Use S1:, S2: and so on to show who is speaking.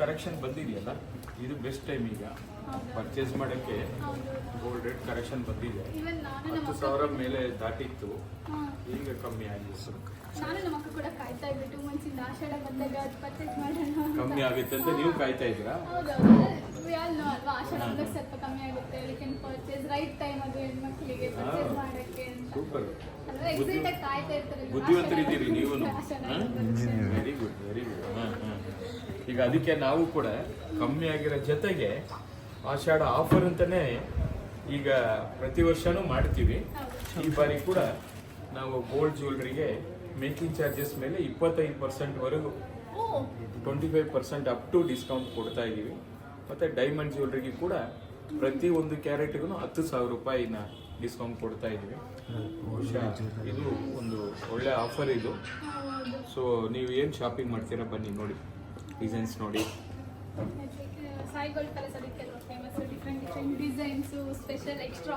S1: Correction ಬಂದಿದೆಯಲ್ಲ ಇದು best time ಈಗ. ಪರ್ಚೇಸ್ ಮಾಡೋಕ್ಕೆ ಗೋಲ್ಡ್ ರೇಟ್ ಕರೆಕ್ಷನ್ ಬಂದಿದೆ.
S2: ಇವನ್ ನಾನು ನಮ್ಮ
S1: ಹತ್ತು ಸಾವಿರ ಮೇಲೆ ದಾಟಿತ್ತು. ಈಗ ಕಮ್ಮಿ ಆಗಿದೆ. ಸ್ವಲ್ಪ
S2: ನಾನು ನಮ್ಮ ಅಕ್ಕ ಕೂಡ ಕಾಯ್ತಾ ಇದ್ವಿ ಟೂ ಮಂತ್ಸ್ ಇಂದ ಆಷಾಢ ಬಂದಾಗ ಪರ್ಚೇಸ್ ಮಾಡೋಣ
S1: ಕಮ್ಮಿ ಆಗುತ್ತೆ ಅಂತ ನೀವು ಕಾಯ್ತಾ ಇದ್ದೀರಾ?
S2: ಹೌದೌದು ವಿ ಆಲ್ ಅಲ್ವಾ ಆಷಾಢ ಬಂದಾಗ ಸ್ವಲ್ಪ ಕಮ್ಮಿ ಆಗುತ್ತೆ. ವಿ ಪರ್ಚೇಸ್ ರೈಟ್ ಟೈಮ್ ಅದು ಹೆಣ್ಮಕ್ಳಿಗೆ ಪರ್ಚೇಸ್
S1: ಹಾ.
S2: ಮಾಡಕ್ಕೆ ಅಂತ.
S1: ಸೂಪರ್
S2: ಎಕ್ಸೈಟ್ ಆಗಿ ಕಾಯ್ತಾ ಇರ್ತಾರೆ. ನೀವು.
S1: ಬುದ್ಧಿವಂತರಿದ್ದೀರಿ ನೀವು. ವೆರಿ ಈಗ ಅದಕ್ಕೆ ನಾವು ಕೂಡ ಕಮ್ಮಿ ಆಗಿರೋ ಜೊತೆಗೆ ಆಷಾಢ ಆಫರ್ ಅಂತಾನೆ ಈಗ ಪ್ರತಿ ವರ್ಷನೂ ಮಾಡ್ತೀವಿ. ಈ ಬಾರಿ ಕೂಡ ನಾವು ಗೋಲ್ಡ್ ಜ್ಯುವೆಲ್ರಿಗೆ ಮೇಕಿಂಗ್ ಚಾರ್ಜಸ್ ಮೇಲೆ ಇಪ್ಪತ್ತೈದು ಪರ್ಸೆಂಟ್ ವರೆಗೂ
S2: ಓ.
S1: Twenty five percent up to discount ಕೊಡ್ತಾ ಇದ್ದೀವಿ ಮತ್ತೆ ಡೈಮಂಡ್ ಜ್ಯುವೆಲ್ರಿಗೆ ಕೂಡ ಪ್ರತಿ ಒಂದು ಕ್ಯಾರೆಟ್ಗೂ ಹತ್ತು ಸಾವಿರ ರೂಪಾಯಿನ ಡಿಸ್ಕೌಂಟ್ ಕೊಡ್ತಾ ಇದ್ದೀವಿ ಬಹುಶಃ ಇದು ಒಂದು ಒಳ್ಳೆ ಆಫರ್ ಇದು. ಸೊ ನೀವು ಏನು ಶಾಪಿಂಗ್ ಮಾಡ್ತೀರಾ ಬನ್ನಿ ನೋಡಿ. ಡಿಸೈನ್ಸ್ ನೋಡಿ.
S2: ಸಾಯಿ ಗೋಲ್ಡ್ ಪ್ಯಾಲೇಸ್ ಅದಕ್ಕೆ famous different different designs special extra